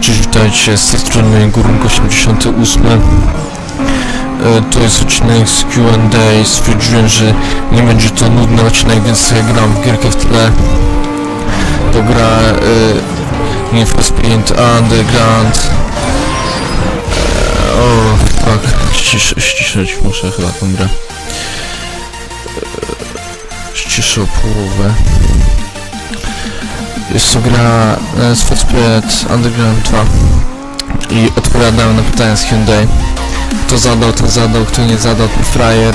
Cześć, witajcie, z tej strony Górnik 88 E, To jest odcinek z Q&A, stwierdziłem, że nie będzie to nudny odcinek, więc gram w gierkę w tle. To gra e, Need for Underground. E, O, fuck, ścisz, muszę chyba tą grę. E, Ściszę połowę jest to gra e, z Speed Underground 2 i odpowiadałem na pytania z Hyundai. Kto zadał, to zadał, kto nie zadał, to frajer.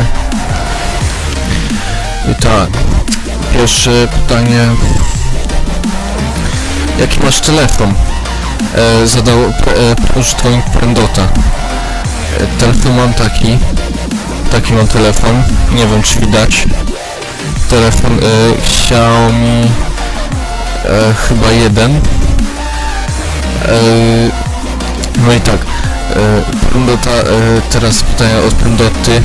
I tak, pierwsze pytanie. Jaki masz telefon? E, zadał e, użytkownik Prendota. E, telefon mam taki. Taki mam telefon. Nie wiem czy widać. Telefon e, Xiaomi e, chyba jeden. E, no i tak, e, Prundota, e, teraz pytanie od Prundoty.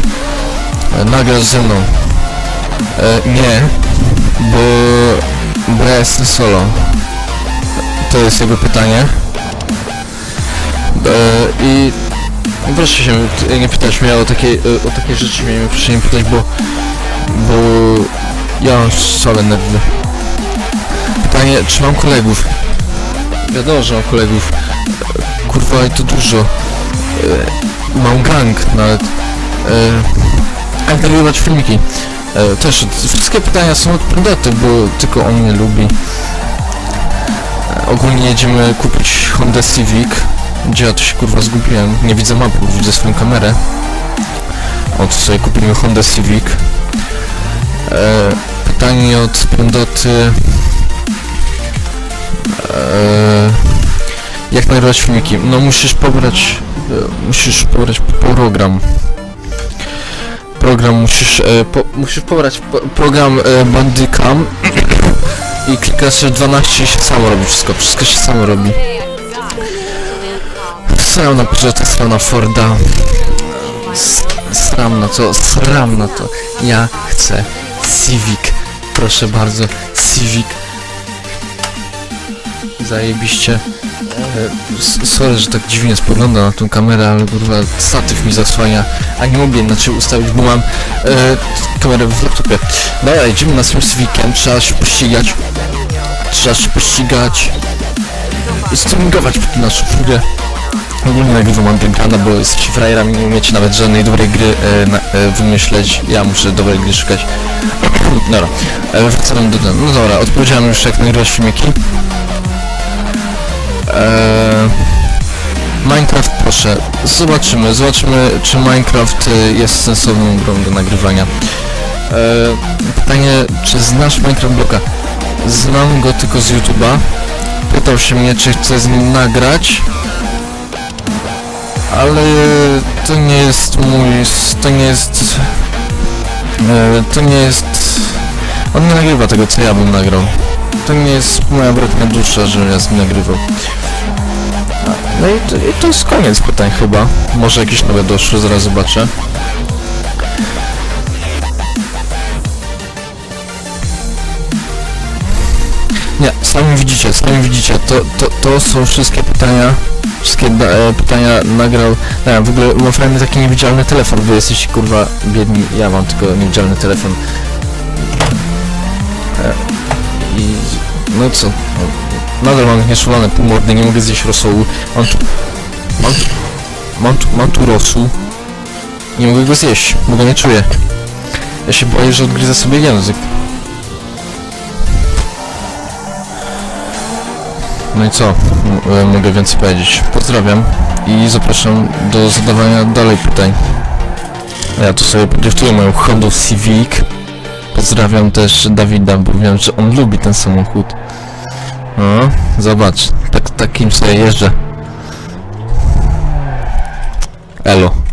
E, nagrasz ze mną? E, nie, bo, bo ja jestem solo. To jest jego pytanie. E, I proszę się nie pytać mnie o takie, e, o takie rzeczy mnie proszę nie pytać, bo, bo ja mam sole nerwy. Pytanie, czy mam kolegów? Wiadomo, że mam kolegów. E, Kurwa, i to dużo. E, Mam gang nawet. E, Jak nagrywać filmiki? E, Też, wszystkie pytania są od Prendoty, bo tylko on mnie lubi. E, Ogólnie jedziemy kupić Honda Civic. Gdzie ja to się kurwa zgubiłem? Nie widzę mapy, widzę swoją kamerę. O, tu sobie kupimy Honda Civic. E, Pytanie od Prendoty. Eee, jak nagrywać filmiki? No musisz pobrać, e, musisz pobrać program. Program musisz, e, po, musisz pobrać po, program e, Bandicam i klikasz 12 i się samo robi wszystko, wszystko się samo robi. Sram na Peugeota, sram na Forda. Sram na to, sram na to. Ja chcę Civic. Proszę bardzo, Civic zajebiście. E, sorry, że tak dziwnie spoglądam na tą kamerę, ale kurwa statyw mi zasłania, a nie mogę inaczej ustawić, bo mam e, kamerę w laptopie. Dobra, idziemy na swym Civiciem, trzeba się pościgać. Trzeba się pościgać i streamingować naszą fugę. Ogólnie nagrywam Undergrounda, bo jesteście frajerami, nie umiecie nawet żadnej dobrej gry e, na, e, wymyśleć. Ja muszę dobrej gry szukać. dobra, e, wracamy do. No dobra, odpowiedziałem już jak nagrywać filmiki. Eee, Minecraft proszę, zobaczymy, zobaczymy czy Minecraft y, jest sensowną grą do nagrywania. Eee, pytanie, czy znasz Minecraft Bloka? Znam go tylko z YouTube'a. Pytał się mnie, czy chcę z nim nagrać. Ale to nie jest mój, to nie jest... E, to nie jest... On nie nagrywa tego, co ja bym nagrał. To nie jest moja bratnia dusza, że ja z nim nagrywał. No i to, i to jest koniec pytań chyba. Może jakieś nowe doszły, zaraz zobaczę. Nie, sami widzicie, sami widzicie, to, to, to są wszystkie pytania, wszystkie da, e, pytania nagrał, nie w ogóle mam fajny taki niewidzialny telefon, wy jesteście kurwa biedni, ja mam tylko niewidzialny telefon. E, I no co, nadal mam nieszulane pół mordy, nie mogę zjeść rosołu, mam tu, mam tu, mam tu, mam tu rosół, nie mogę go zjeść, bo go nie czuję. Ja się boję, że odgryzę sobie język. No i co? E, mogę więcej powiedzieć. Pozdrawiam i zapraszam do zadawania dalej pytań. Ja tu sobie podriftuję moją Honda Civic. Pozdrawiam też Dawida, bo wiem, że on lubi ten samochód. No, zobacz, tak, takim sobie jeżdżę. Elo.